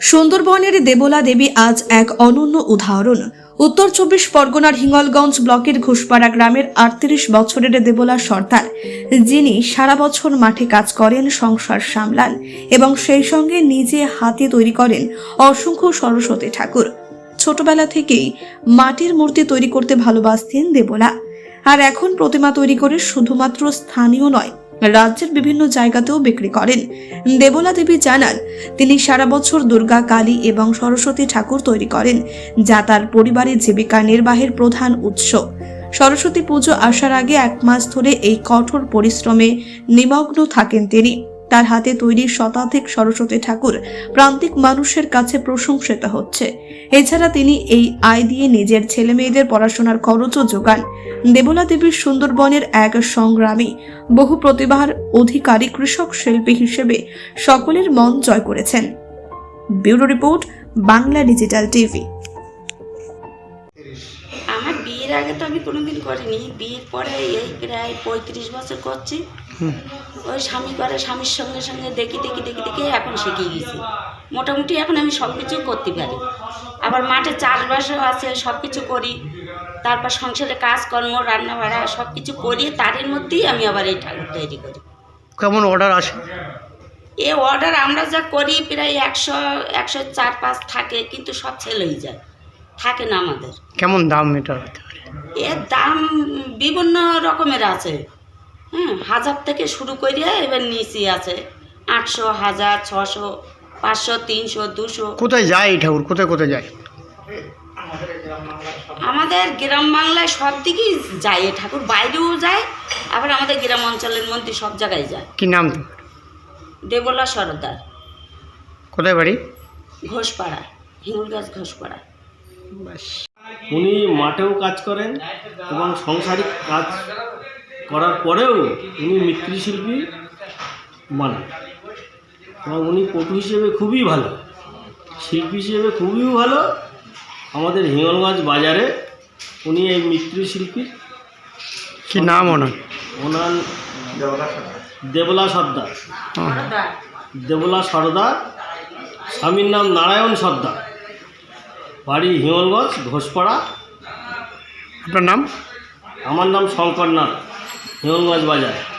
সুন্দরবনের দেবলা দেবী আজ এক অনন্য উদাহরণ। উত্তর চব্বিশ পরগনার হিঙ্গলগঞ্জ ব্লকের ঘুষপাড়া গ্রামের আটত্রিশ বছরের দেবলা সর্দার, যিনি সারা বছর মাঠে কাজ করেন, সংসার সামলান এবং সেই সঙ্গে নিজে হাতে তৈরি করেন অসংখ্য সরস্বতী ঠাকুর। ছোটবেলা থেকেই মাটির মূর্তি তৈরি করতে ভালোবাসতেন দেবলা। আর এখন প্রতিমা তৈরি করে শুধুমাত্র স্থানীয় নয় রাজ্যের বিভিন্ন জায়গাতেও বিক্রি করেন। দেবলা দেবী জানান, তিনি সারা বছর দুর্গা, কালী এবং সরস্বতী ঠাকুর তৈরি করেন, যা তার পরিবারের জীবিকা নির্বাহের প্রধান উৎস। সরস্বতী পুজো আসার আগে এক মাস ধরে এই কঠোর পরিশ্রমে নিমগ্ন থাকেন তিনি। তার হাতে তৈরি শতাধিক সরস্বতী ঠাকুর প্রান্তিক মানুষের কাছে প্রশংসিত হচ্ছে। এছাড়া তিনি এই আয় দিয়ে নিজের ছেলে মেয়েদের পড়াশোনার খরচও যোগান। দেবলা দেবীর সুন্দরবনের এক সংগ্রামী, বহু প্রতিভার অধিকারী কৃষক শিল্পী হিসেবে সকলের মন জয় করেছেন। Bureau report, Bangla digital TV. আমার বিয়ের আগে তো আমি কোনোদিন করিনি। বিয়ের পরে এই প্রায় পঁয়ত্রিশ বছর করছি। ওই স্বামী করে স্বামীর সঙ্গে সঙ্গে দেখি দেখি দেখি দেখি এখন শিখে গেছি। মোটামুটি এখন আমি সব কিছু করতে পারি। আবার মাঠে চাষবাসও আছে সব কিছু করি। তারপর সংসারে কাজকর্ম রান্না বাড়া সব কিছু করি তারের মধ্যেই আমি আবার এই ঠাকুর তৈরি করি। কেমন অর্ডার আসে? এ অর্ডার আমরা যা করি প্রায় একশো একশো চার পাঁচ থাকে কিন্তু সব ছেল হয়ে যায়। থাকে না আমাদের। কেমন দাম হতে পারে? এর দাম বিভিন্ন রকমের আছে। হ্যাঁ হাজার থেকে শুরু করে এবার নিচে আছে। আটশো হাজার ছশো পাঁচশো তিনশো দুশো। কোথায় যায় এই ঠাকুর? কোথায় কোথায় যায়? আমাদের গ্রাম বাংলায় সব দিকেই যায় এ ঠাকুর। বাইরেও যায় আবার আমাদের গ্রাম অঞ্চলের মধ্যে সব জায়গায় যায়। কি নাম? দেবলা সরদার। কোথায় বাড়ি? ঘোষপাড়া হিঙ্গুলগাছ ঘোষপাড়া। উনি মাঠেও কাজ করেন এবং সংসারিক কাজ করার পরেও উনি মৃৎশিল্পী বানান এবং উনি পটু হিসেবে খুবই ভালো। শিল্পী হিসেবে খুবই ভালো। আমাদের হিঙ্গলগঞ্জ বাজারে উনি এই মৃৎশিল্পীর কি নাম ওনার? ওনার দেবলা সর্দার। দেবলা সর্দার। স্বামীর নাম নারায়ণ সর্দার। বাড়ি হিঙ্গলগঞ্জ ঘোষপাড়া। আপনার নাম? আমার নাম শঙ্করনাথ হিঙ্গলগঞ্জ বাজার।